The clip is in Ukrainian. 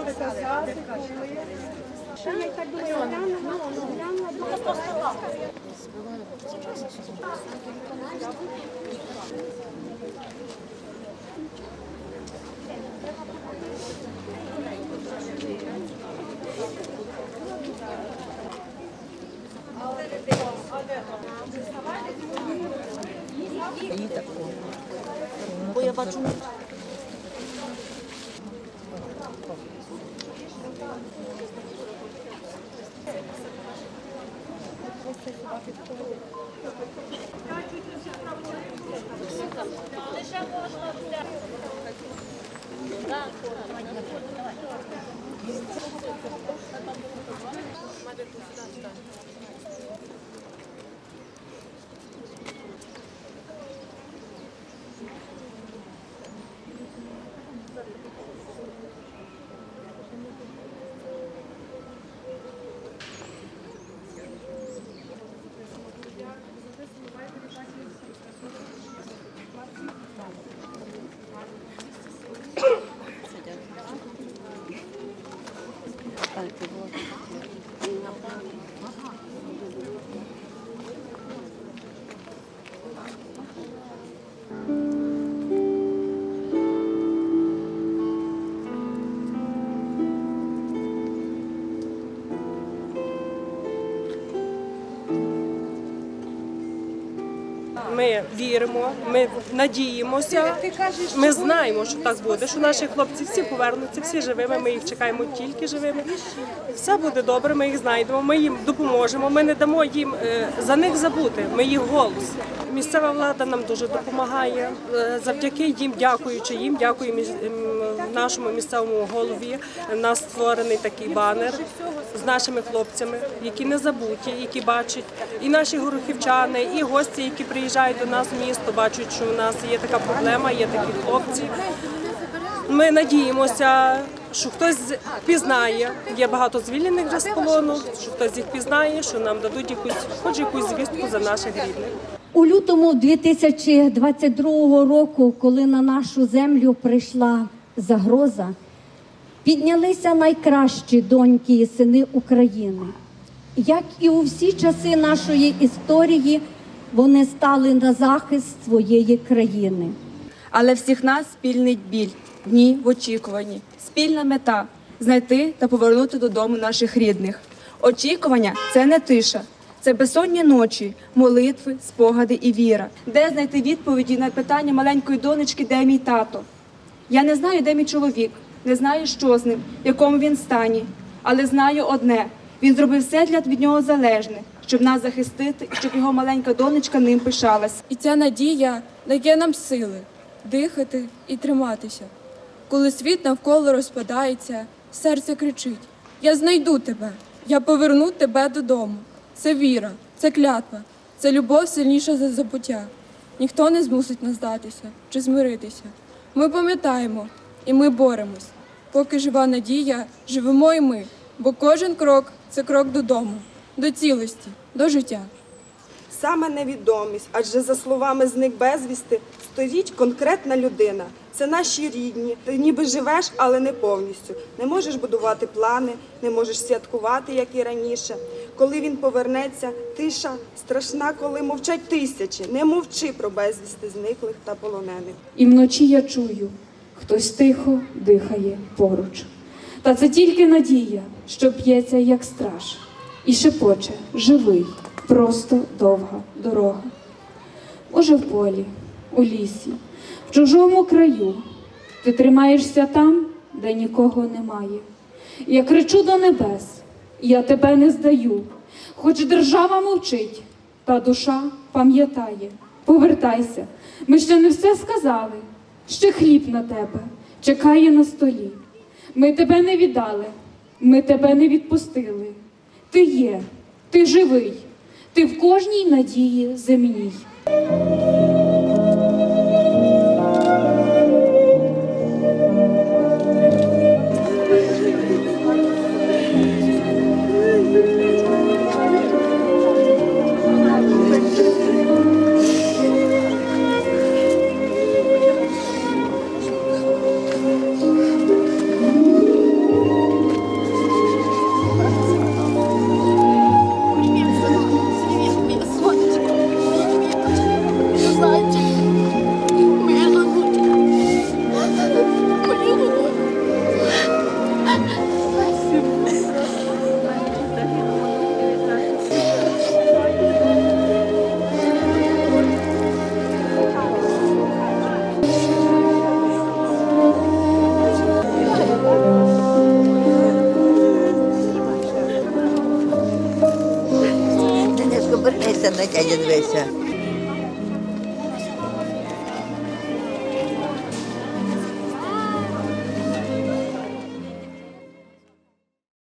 буде казати, коли. Що я так думаю, глянула, глянула. Бо я бачу. Лише можна. 잘 들고 왔어요. Ми віримо, ми надіємося. Ми знаємо, що так буде, що наші хлопці всі повернуться, всі живими. Ми їх чекаємо тільки живими. Все буде добре, ми їх знайдемо, ми їм допоможемо. Ми не дамо їм е, за них забути. Ми їх голос. Місцева влада нам дуже допомагає. Е, Завдяки їм, дякуючи їм, дякую нашому місцевому голові. Нас створений такий банер з нашими хлопцями, які не забуті, які бачать і наші горохівчани, і гості, які приїжджають до нас в місто, бачать, що у нас є така проблема, є такі хлопці. Ми надіємося, що хтось пізнає. Є багато звільнених вже з полону, що хтось їх пізнає, що нам дадуть якусь, хоч якусь звістку за наших рідних. У лютому 2022 року, коли на нашу землю прийшла загроза, піднялися найкращі доньки і сини України. Як і у всі часи нашої історії, вони стали на захист своєї країни. Але всіх нас спільний біль, дні в очікуванні, спільна мета знайти та повернути додому наших рідних. Очікування це не тиша, це безсонні ночі, молитви, спогади і віра. Де знайти відповіді на питання маленької донечки, де мій тато? Я не знаю, де мій чоловік, не знаю, що з ним, в якому він стані, але знаю одне: він зробив все для від нього залежне, щоб нас захистити щоб його маленька донечка ним пишалась. І ця надія дає нам сили дихати і триматися. Коли світ навколо розпадається, серце кричить: Я знайду тебе, я поверну тебе додому. Це віра, це клятва, це любов сильніша за забуття. Ніхто не змусить нас здатися чи змиритися. Ми пам'ятаємо і ми боремось. Поки жива надія, живемо і ми, бо кожен крок це крок додому, до цілості, до життя. Саме невідомість, адже за словами зник безвісти, стоїть конкретна людина. Це наші рідні. Ти ніби живеш, але не повністю. Не можеш будувати плани, не можеш святкувати, як і раніше. Коли він повернеться, тиша страшна, коли мовчать тисячі. Не мовчи про безвісти зниклих та полонених. І вночі я чую, хтось тихо дихає поруч. Та це тільки надія, що п'ється, як страж, і шепоче живий, просто довга дорога. Може, в полі, у лісі, в чужому краю. Ти тримаєшся там, де нікого немає. Я кричу до небес, я тебе не здаю. Хоч держава мовчить, та душа пам'ятає. Повертайся, ми ще не все сказали. Ще хліб на тебе чекає на столі. Ми тебе не віддали, ми тебе не відпустили. Ти є, ти живий, ти в кожній надії земній. 这些。